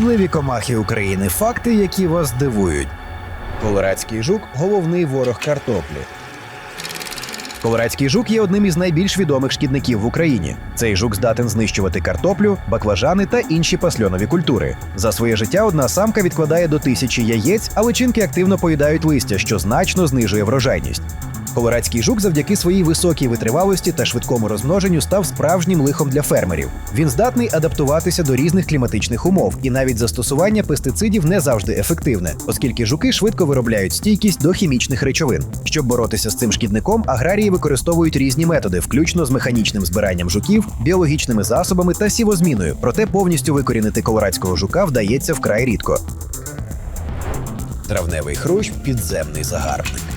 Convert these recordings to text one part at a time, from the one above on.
Шкідливі комахи України. Факти, які вас здивують. Колорадський жук головний ворог картоплі. Колорадський жук є одним із найбільш відомих шкідників в Україні. Цей жук здатен знищувати картоплю, баклажани та інші пасльонові культури. За своє життя одна самка відкладає до тисячі яєць, а личинки активно поїдають листя, що значно знижує врожайність. Колорадський жук завдяки своїй високій витривалості та швидкому розмноженню став справжнім лихом для фермерів. Він здатний адаптуватися до різних кліматичних умов, і навіть застосування пестицидів не завжди ефективне, оскільки жуки швидко виробляють стійкість до хімічних речовин. Щоб боротися з цим шкідником, аграрії використовують різні методи, включно з механічним збиранням жуків, біологічними засобами та сівозміною. Проте повністю викорінити колорадського жука вдається вкрай рідко. Травневий хрущ підземний загарбник.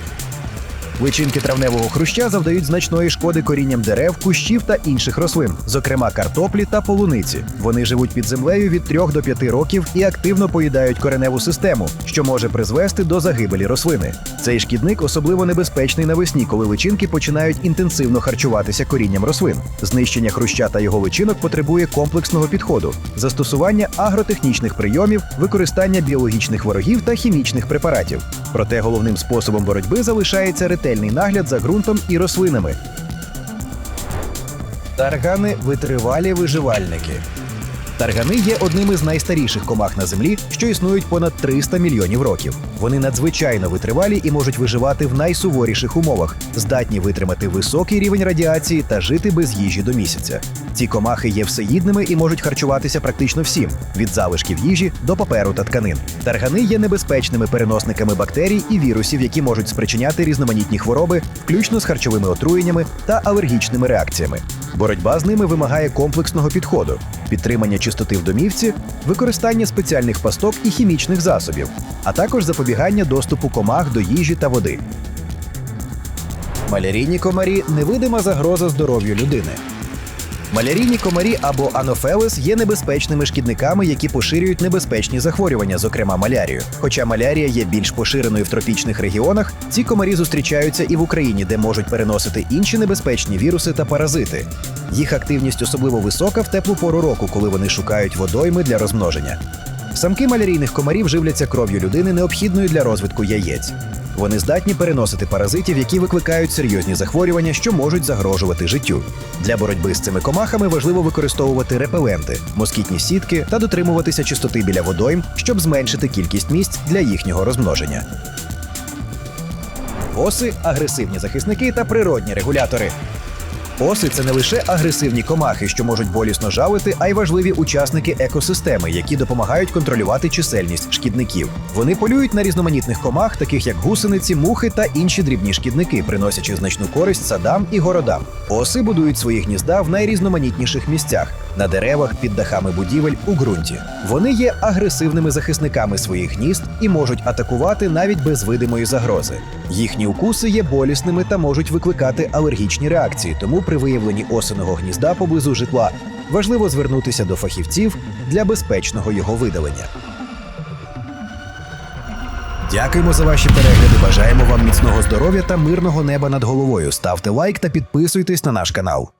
Личинки травневого хруща завдають значної шкоди корінням дерев, кущів та інших рослин, зокрема картоплі та полуниці. Вони живуть під землею від 3 до 5 років і активно поїдають кореневу систему, що може призвести до загибелі рослини. Цей шкідник особливо небезпечний навесні, коли личинки починають інтенсивно харчуватися корінням рослин. Знищення хруща та його личинок потребує комплексного підходу, застосування агротехнічних прийомів, використання біологічних ворогів та хімічних препаратів. Проте головним способом боротьби залишається ретельний нагляд за ґрунтом і рослинами. Таргани витривалі виживальники. Таргани є одним із найстаріших комах на землі, що існують понад 300 мільйонів років. Вони надзвичайно витривалі і можуть виживати в найсуворіших умовах, здатні витримати високий рівень радіації та жити без їжі до місяця. Ці комахи є всеїдними і можуть харчуватися практично всім від залишків їжі до паперу та тканин. Таргани є небезпечними переносниками бактерій і вірусів, які можуть спричиняти різноманітні хвороби, включно з харчовими отруєннями та алергічними реакціями. Боротьба з ними вимагає комплексного підходу, підтримання чистоти в домівці, використання спеціальних пасток і хімічних засобів, а також запобігання доступу комах до їжі та води. Малярійні комарі невидима загроза здоров'ю людини. Малярійні комарі або анофелес є небезпечними шкідниками, які поширюють небезпечні захворювання, зокрема малярію. Хоча малярія є більш поширеною в тропічних регіонах, ці комарі зустрічаються і в Україні, де можуть переносити інші небезпечні віруси та паразити. Їх активність особливо висока в теплу пору року, коли вони шукають водойми для розмноження. Самки малярійних комарів живляться кров'ю людини, необхідною для розвитку яєць. Вони здатні переносити паразитів, які викликають серйозні захворювання, що можуть загрожувати життю. Для боротьби з цими комахами важливо використовувати репеленти, москітні сітки та дотримуватися чистоти біля водойм, щоб зменшити кількість місць для їхнього розмноження. Оси агресивні захисники та природні регулятори. Оси це не лише агресивні комахи, що можуть болісно жалити, а й важливі учасники екосистеми, які допомагають контролювати чисельність шкідників. Вони полюють на різноманітних комах, таких як гусениці, мухи та інші дрібні шкідники, приносячи значну користь садам і городам. Оси будують свої гнізда в найрізноманітніших місцях на деревах, під дахами будівель у ґрунті. Вони є агресивними захисниками своїх гнізд і можуть атакувати навіть без видимої загрози. Їхні укуси є болісними та можуть викликати алергічні реакції. Тому при виявленні осиного гнізда поблизу житла важливо звернутися до фахівців для безпечного його видалення. Дякуємо за ваші перегляди. Бажаємо вам міцного здоров'я та мирного неба над головою. Ставте лайк та підписуйтесь на наш канал.